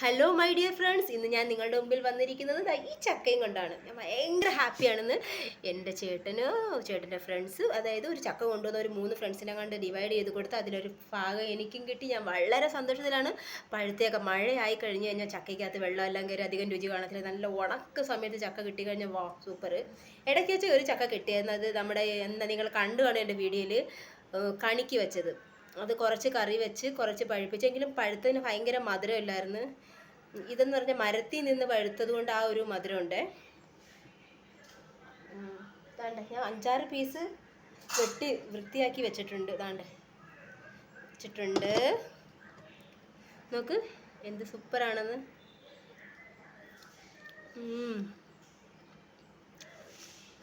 Hello my dear friends ഇന്ന് ഞാൻ നിങ്ങളുടെ മുമ്പിൽ വന്നിരിക്കുന്നത് ഈ ചക്കയും കൊണ്ടാണ്. ഞാൻ ഭയങ്കര ഹാപ്പിയാണെന്ന് എന്റെ ചേട്ടനോ ചേട്ടന്റെ ഫ്രണ്ട്സ് അതായത് ഒരു ചക്ക കൊണ്ടുവന്ന ഒരു മൂന്ന് ഫ്രണ്ട്സിനെ കണ്ട് ഡിവൈഡ് ചെയ്ത് കൊടുത്ത് അതിലൊരു ഭാഗം എനിക്കും കിട്ടി. ഞാൻ വളരെ സന്തോഷത്തിലാണ്. പഴുത്തേക്ക് മഴയായി കഴിഞ്ഞ് കഴിഞ്ഞാൽ ചക്കയ്ക്കകത്ത് വെള്ളമെല്ലാം കയറി അധികം രുചി കാണത്തില്ല. നല്ല ഉണക്ക സമയത്ത് ചക്ക കിട്ടി കഴിഞ്ഞാൽ വാ സൂപ്പർ ഇടയ്ക്ക് വെച്ച് ഒരു ചക്ക കിട്ടിയെന്നത് നമ്മുടെ എന്താ നിങ്ങൾ കണ്ടു കാണും എന്റെ വീഡിയോയിൽ കണിക്ക് വെച്ചത്. അത് കുറച്ച് കറി വെച്ച് കുറച്ച് പഴുപ്പിച്ചെങ്കിലും പഴുത്തതിന് ഭയങ്കര മധുരമില്ലായിരുന്നു. ഇതെന്ന് പറഞ്ഞാൽ മരത്തിൽ നിന്ന് പഴുത്തത് കൊണ്ട് ആ ഒരു മധുരമുണ്ട്. താണ്ട ഞാൻ അഞ്ചാറ് പീസ് വെട്ടി വൃത്തിയാക്കി വെച്ചിട്ടുണ്ട്. താണ്ട വെച്ചിട്ടുണ്ട്. നോക്ക് എന്ത് സൂപ്പറാണെന്ന്.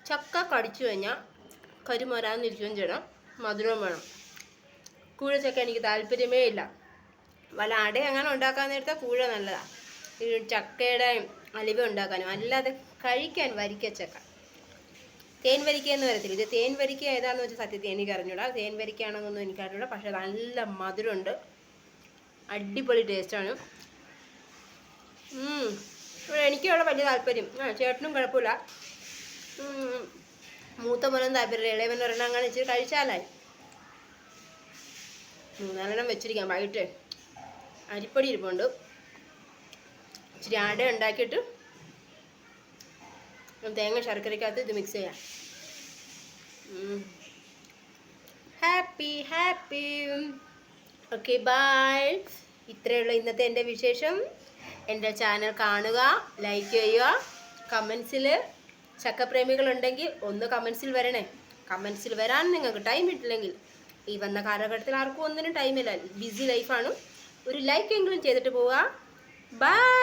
ചക്ക കടിച്ചു കഴിഞ്ഞാൽ കരുമരാന്നിരിക്കുകയും ചെയ്യണം. മധുരം വേണം. കൂഴച്ചക്ക എനിക്ക് താല്പര്യമേ ഇല്ല. വല്ല അട അങ്ങനെ ഉണ്ടാക്കാൻ നേരത്തെ കൂഴ നല്ലതാണ് ഈ ചക്കയുടെ അലിവ ഉണ്ടാക്കാനും അല്ലാതെ കഴിക്കാൻ വരിക്ക ചക്ക. തേൻ വരിക്ക എന്ന് വരത്തില്ല. ഇത് തേൻ വരിക്ക ഏതാന്ന് വെച്ചാൽ സത്യത്തിൽ എനിക്ക് അറിഞ്ഞൂടാ. തേൻ വരിക്കയാണെന്നൊന്നും എനിക്ക് അറിഞ്ഞൂടാ. പക്ഷെ നല്ല മധുരമുണ്ട്. അടിപൊളി ടേസ്റ്റാണ്. എനിക്കവിടെ വലിയ താല്പര്യം. ആ ചേട്ടനും കുഴപ്പമില്ല. മൂത്ത മോനും താല്പര്യം ഇളയവൻ പറഞ്ഞാൽ അങ്ങനെ ഇച്ചിരി കഴിച്ചാലായി. മൂന്നാലെണ്ണം വെച്ചിരിക്കാം. വൈകിട്ട് അരിപ്പൊടി ഇരിപ്പുണ്ട്. ഇച്ചിരി അട ഉണ്ടാക്കിയിട്ട് തേങ്ങ ശർക്കരക്കകത്ത് ഇത് മിക്സ് ചെയ്യാം. ഹാപ്പി ഹാപ്പി ഓക്കെ ബൈ ഇത്രയുള്ള ഇന്നത്തെ എന്റെ വിശേഷം. എന്റെ ചാനൽ കാണുക ലൈക്ക് ചെയ്യുക. കമൻസിൽ ചക്കപ്രേമികളുണ്ടെങ്കിൽ ഒന്ന് കമൻസിൽ വരണേ. കമൻസിൽ വരാൻ നിങ്ങൾക്ക് ടൈം കിട്ടില്ലെങ്കിൽ ഈ വന്ന കാലഘട്ടത്തിൽ ആർക്കും ഒന്നിനും ടൈമില്ല ബിസി ലൈഫാണ് ഒരു ലൈക്ക് എങ്കിലും ചെയ്തിട്ട് പോവുക. ബൈ